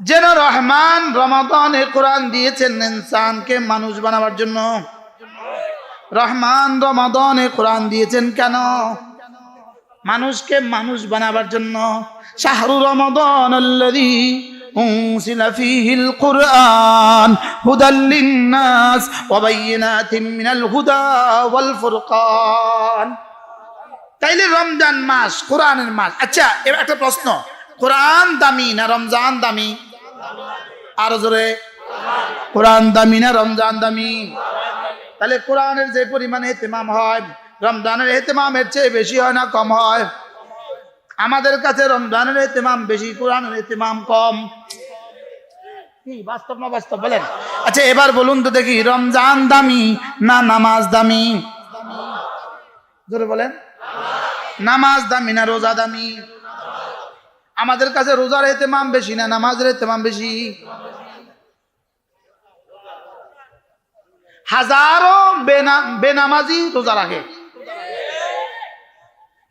যেন রহমান রমাদানে কোরআন দিয়েছেন ইনসানকে মানুষ বানাবার জন্য রহমান রমাদানে কোরআন দিয়েছেন কেন মানুষকে মানুষ বানাবার জন্য শাহরু রমাদান আল্লাযী أنزل فيه القرآن هدى للناس وبينات من الهدى والفرقان তাইলে রমজান মাস কোরআনের মাস আচ্ছা এবার একটা প্রশ্ন কোরআন দামি না রমজান দামি আরও জোরে। কোরআন দামি না রমজান দামি? তাহলে কোরআনের যে পরিমাণে এতেমাম হয়, রমজানের এতেমামের চেয়ে বেশি হয় না কম হয়? আমাদের কাছে রমজানের এতেমাম বেশি, কোরআনের এতেমাম কম। বাস্তব না বাস্তব বলেন? আচ্ছা এবার বলুন তো দেখি, রমজান দামি না নামাজ দামি? জোরে বলেন। নামাজ দামি না রোজা দামি? আমাদের কাছে রোজার এতেমাম বেশি না নামাজের এতেমাম বেশি। হাজারো বেনামাজি রোজা রাখে।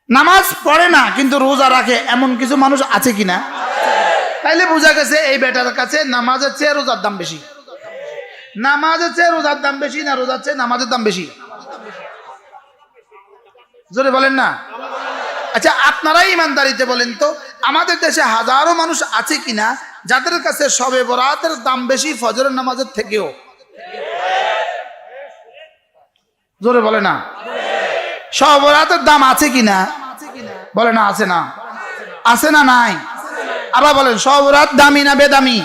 নামাজ পড়ে না, কিন্তু রোজা রাখে। এমন কিছু মানুষ আছে কিনা? তাইলে বোঝা গেছে এই বেটার কাছে নামাজের চেয়ে রোজার দাম বেশি। নামাজের চেয়ে রোজার দাম বেশি না রোজার চেয়ে নামাজের দাম বেশি? জোরে বলেন না? আচ্ছা আপনারাই ইমানদারিতে বলেন তো আমাদের দেশে হাজারো মানুষ আছে কিনা, যাদের কাছে সবে বরাতের দাম বেশি ফজরের নামাজের থেকেও। জোরে বলে না। সবে বরাতের দাম আছে কিনা? বলে না, আছে না। আছে না নাই? আবার বলেন, সবে বরাত দামি না বেদামি?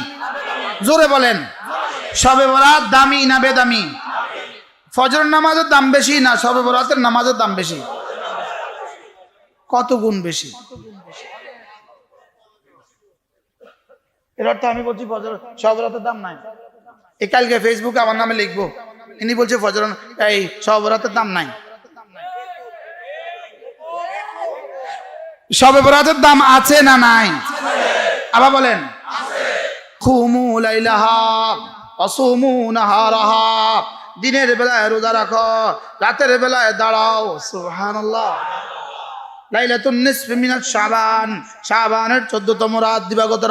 জোরে বলেন। সবে বরাত দামি না বেদামি? ফজরের নামাজের দাম বেশি না সবে বরাতের নামাজের দাম বেশি? কত গুণ বেশি? এর অর্থ আমি বলছি ফজর সবরাতের দাম নাই। এ কালকে ফেসবুকে আমার নামে লিখব। ইনি বলছে ফজর, এই সবরাতের দাম নাই। সবে দাম আছে না নাই? আবার বলেন। দিনের বেলায় রোজা রাখো, রাতের বেলায় দাঁড়াও। সুবহানাল্লাহ। লাইলাতুন নিসফি মিনাত শাবান। শাবানের 14তম রাত দিবাগত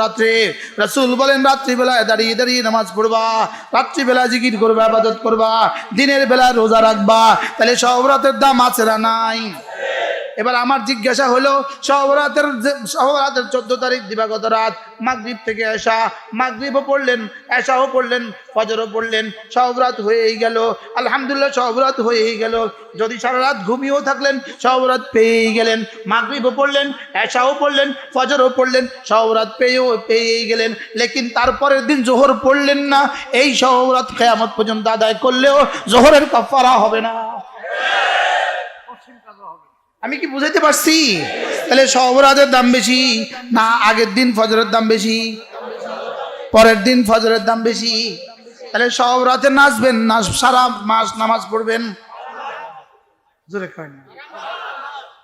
রাসূল বলেন নামাজ পড়বা জিকির করবা দিনের রোজা রাখবা, তাহলে সব রাতের দাম আছে না নাই? এবার আমার জিজ্ঞাসা হলো সহবরাতের সহবরাতের চোদ্দ তারিখ দিবাগত রাত, মাগরীব থেকে আসা মাগরীবও পড়লেন এসাও পড়লেন, ফজরও পড়লেন সহবরাত হয়েই গেল। আলহামদুলিল্লাহ সহবরাত হয়েই গেল। যদি সারা রাত ঘুমিয়েও থাকলেন সহবরাত পেয়েই গেলেন। মাগরীবও পড়লেন এসাও পড়লেন, ফজরও পড়লেন সহবরাত পেয়েও, পেয়েই গেলেন। লেকিন তারপরের দিন জোহর পড়লেন না, এই সহবরাত কেয়ামত পর্যন্ত আদায় করলেও জোহরের কফারা হবে না। আমি কি বুঝাইতে পারছি? তাহলে সবরাজের দাম বেশি না আগের দিন ফজরের দাম বেশি? পরের দিন ফজরের দাম বেশি? তাহলে সব রাতে নাচবেন না সারা মাস নামাজ পড়বেন।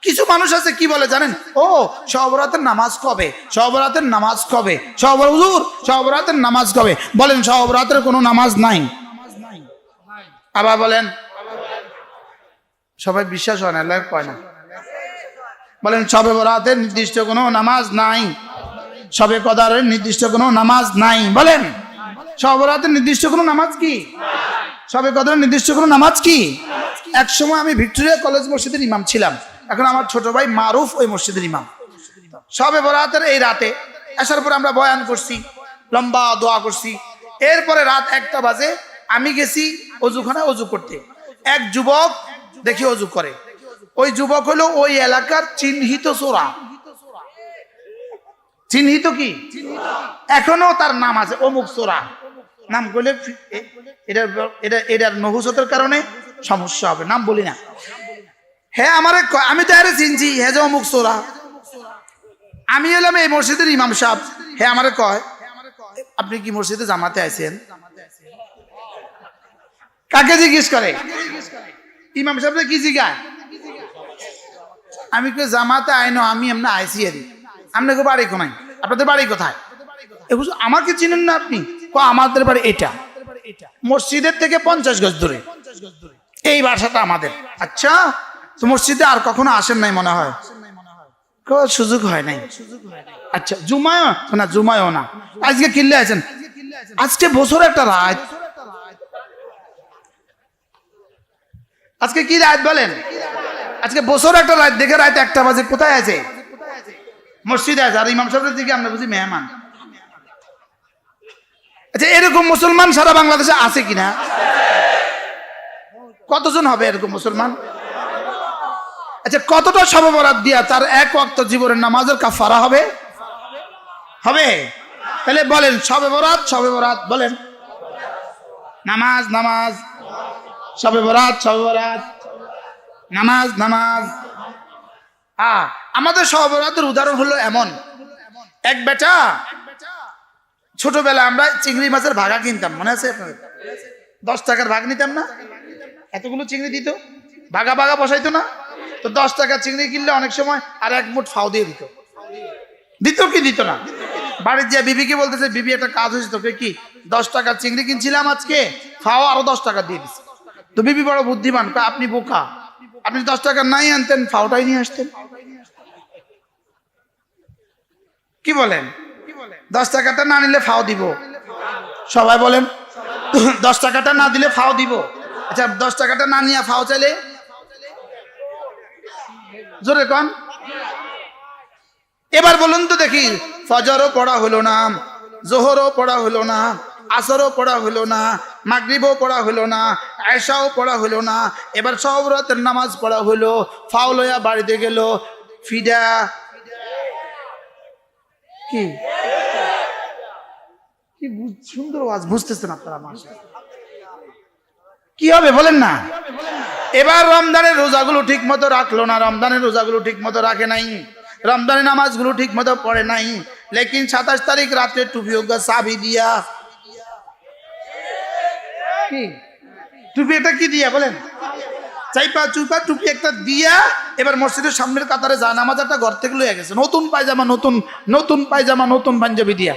কিছু মানুষ আছে, কি বলে জানেন? ও সবরাতের নামাজ কবে? সবরাতের নামাজ কবে? সব হুজুর সবরাতের নামাজ কবে? বলেন সবরাতের কোনো নামাজ নাই? আবার বলেন। সবাই বিশ্বাস হয় না কয় না। বলেন, সবে বরাতের নির্দিষ্ট কোনো নামাজ নাই। সবে কদারের নির্দিষ্ট কোনো নামাজ নাই। বলেন, সবে বরাতের নির্দিষ্ট কোনো নামাজ কি? সবে কদারের নির্দিষ্ট কোনো নামাজ কি? এক সময় আমি ভিক্টোরিয়া কলেজ মসজিদের ইমাম ছিলাম। এখন আমার ছোট ভাই মারুফ ওই মসজিদের ইমাম। সবে বরাতের এই রাতে আসার পর আমরা বয়ান করছি, লম্বা দোয়া করছি। এরপরে রাত একটা বাজে, আমি গেছি অজুখানা অজু করতে। এক যুবক দেখি অজু করে। ওই যুবক হলো ওই এলাকার চিহ্নিত সোরা। চিহ্নিত কি? এখনও তার নাম আছে, অমুক সোরা। নাম করলে এ- এটা এটা এটার নহুসতের কারণে সমস্যা হবে, নাম বলি না। হ্যাঁ আমারে আমি তো আরে চিনছি হ্যাঁ যে অমুক সোরা। আমি এলাম এই মসজিদের ইমাম সাহেব। হ্যাঁ আমারে কয়, আপনি কি মসজিদে জামাতে আছেন? কাকে জিজ্ঞেস করে? ইমাম সাহেব কি জিজ্ঞায় আমি কে জামাতে আইনো, আমি এমনি আইসি আরি আপনাকে বাড়ি কোনাই আপনাদের বাড়ি কোথায়? এ আমাকে চিনেন না আপনি? ক আমাদের বাড়ি এটা। মসজিদের থেকে পঞ্চাশ গজ দূরে। এই বাসাটা আমাদের। আচ্ছা তো মসজিদে আর কখনো আসেন নাই মনে হয়? সুযোগ হয় নাই। আচ্ছা জুমায়ও? না জুমায়ও না। আজকে কিনলে আছেন আজকে বছর একটা রাত। আজকে কি রাত বলেন? আজকে বছর একটা রাত, দেখে রাত একটা বাজে, কোথায় আছে? মসজিদে আছে। আর ইমাম সাহেবের দিকে আমরা বুঝি মেহমান। আচ্ছা এরকম মুসলমান সারা বাংলাদেশে আছে কিনা? কতজন হবে এরকম মুসলমান? আচ্ছা কতটা সববরাত দিয়া তার এক ওয়াক্ত জীবনের নামাজের কাফারা হবে? হবে? তাহলে বলেন সবে বরাত সবে বরাত বলেন। নামাজ নামাজ। সবে বরাত সবে বরাত নামাজ নামাজ। আ, আমাদের সবে বরাতের উদাহরণ হলো এমন। এক বেটা ছোটবেলা আমরা চিংড়ি মাছের ভাগা কিনতাম, মনে আছে আপনাদের? দশ টাকার ভাগ নিতাম না? এতগুলো চিংড়ি দিত? ভাগা ভাগা বসাইতো না? তো দশ টাকার চিংড়ি কিনলে অনেক সময় আর এক মুঠ ফাও দিয়ে দিত। দিত কি দিত না? বাড়ির যে বিবিকে বলতেছে, বিবি, একটা কাজ হয়েছে তোকে কি? দশ টাকার চিংড়ি কিনছিলাম আজকে ফাও আরও দশ টাকা দিয়ে দিছে। তো বিবি বড় বুদ্ধিমান আপনি বোকা। আপনি দশ টাকা নাই আনতেন ফাউটাই নিয়ে আসতেন। কি বলেন? দশ টাকাটা না নিলে ফাও দিব। সবাই বলেন, দশ টাকাটা না দিলে ফাও দিব। আচ্ছা দশ টাকাটা না নিয়ে ফাও চাইলে? জোরে কন। এবার বলুন তো দেখি, ফজরও পড়া হলো না, জোহরও পড়া হলো না। আসরও পড়া হলো না, মাগরিবও পড়া হলো না আয়সাও পড়া হলো না, এবার সব রাতের নামাজ পড়া হলো ফাউলয়া বাড়িতে গেল ফিডা কি? সুন্দর আওয়াজ, বুঝতেছেন আপনারা সাথে। কি হবে, বলেন না? এবার রমজানের রোজাগুলো ঠিক মতো রাখল না, রমজানের রোজাগুলো ঠিক মতো রাখে নাই, রমজানের নামাজগুলো ঠিক মতো পড়ে নাই, লেকিন সাতাশ তারিখ রাত্রে টুপি হোগা সাবি দিয়া কি? টুপি একটা কি দিয়া, বলেন? চাইপা চুপা টুপি একটা দিয়া, এবার মসজিদের সামনের কাতারে যা নামাজ একটা ঘর থেকে লয়ে গেছে। নতুন পায়জামা, নতুন নতুন পায়জামা, নতুন পাঞ্জাবি দিয়া।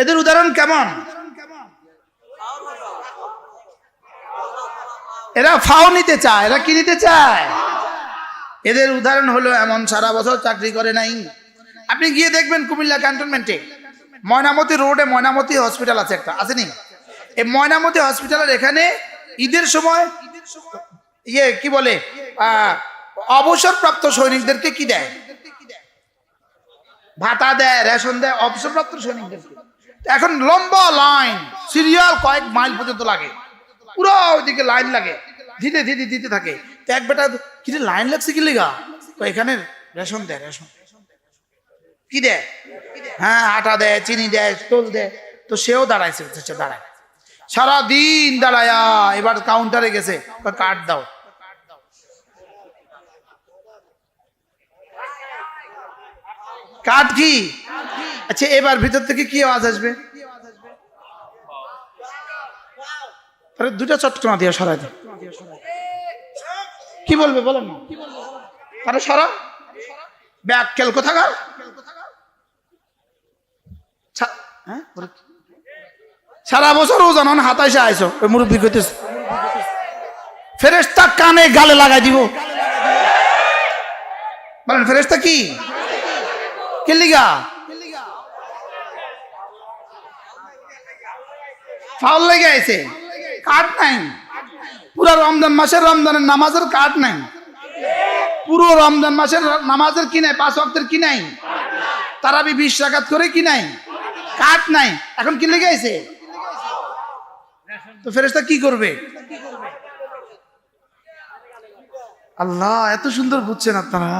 এদের উদাহরণ কেমন? এরা ফাও নিতে চায়, এরা কি নিতে চায়? এদের উদাহরণ হলো এমন, সারা বছর চাকরি করে নাই। আপনি গিয়ে দেখবেন কুমিল্লা ক্যান্টনমেন্টে ময়নামতি রোডে ময়নামতি হসপিটাল আছে একটা আছে নি এই ময়নামতি হসপিটালের এখানে ঈদের সময় ইয়ে কি বলে অবসরপ্রাপ্ত সৈনিকদেরকে কি দেয়? ভাতা দেয়, রেশন দেয়, অবসরপ্রাপ্ত সৈনিকদেরকে। এখন লম্বা লাইন, সিরিয়াল কয়েক মাইল পর্যন্ত লাগে। পুরো ওইদিকে লাইন লাগে। ধীরে ধীরে দিতে থাকে। এক বেটা, কি লাইন লাগছে কি লেগা? তো এখানে রেশন দেয়, রেশন। কি দেয়? হ্যাঁ আটা দেয়, চিনি দেয় তোল দেয়। তো সেও দাঁড়াইছে দাঁড়ায়। সারা দিন দাঁড়ায়া, এবার কাউন্টারে গেছে। কার্ড দাও। কার্ড কি? আচ্ছা এবার ভিতর থেকে কি আওয়াজ আসবে? দুটা চটকনা দিয়ে সরাই দে কি বলবে বলেন না। আরে সরা ব্যাগ খেল কোথাকার হ্যাঁ? সারা বছর ও জানান হাতাইসে আইসো ওই মুরব্বী কইতেছে ফেরেস্তা কানে গালে লাগাই দিব। বলেন ফেরেস্তা কি? কে লিগা? ফাউল লেগে আছে কার্ড নাই। পুরো রমজান মাসের রমজানের নামাজের কার্ড নাই। পুরো রমজান মাসের নামাজের কি নাই? পাঁচ ওয়াক্তের কি নাই? তারাবি বিশ রাকাত করে কি নাই? কার্ড নাই। এখন কি লেগে আছে তো ফেরেশতা কি করবে? আল্লাহ, এত সুন্দর বুঝছেন আপনারা।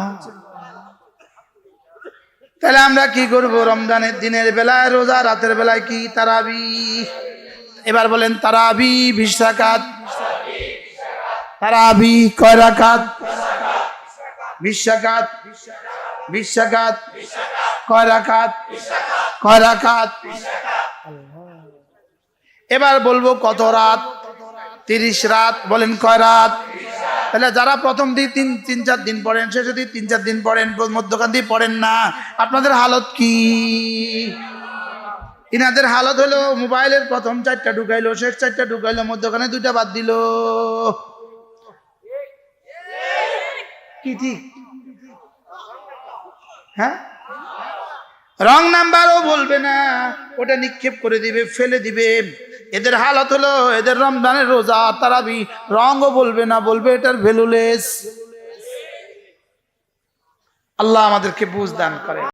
তাহলে আমরা কি করব? রমজানের দিনের বেলায়, রোজা রাতের বেলায় কি? তারাবি এবার বলেন তারাবি বিশ রাকাত তারাবি কয় রাকাত? বিশ রাকাত বিশ কয় রাকাত? কয় রাকাত? এবার বলব কত রাত? তিরিশ রাত। বলেন কয় রাত? তাহলে যারা প্রথম দিন তিন তিন, চার দিন পড়েন, সে যদি তিন, চার দিন পড়েন, মধ্যখান দিয়ে পড়েন না, আপনাদের হালত কি? ইনাদের হালত হলো মোবাইলের প্রথম চারটা ঢুকাইলো, শেষ চারটা ঢুকাইলো, মধ্যখানে দুইটা বাদ দিল। কি ঠিক? হ্যাঁ? রং নাম্বারও বলবে না, ওটা নিক্ষেপ করে দিবে, ফেলে দিবে। এদের হালত হলো, এদের রমজানের রোজা, তারাবি, রঙও বলবে না, বলবে এটার ভ্যালুলেস আল্লাহ আমাদেরকে বুঝ দান করে।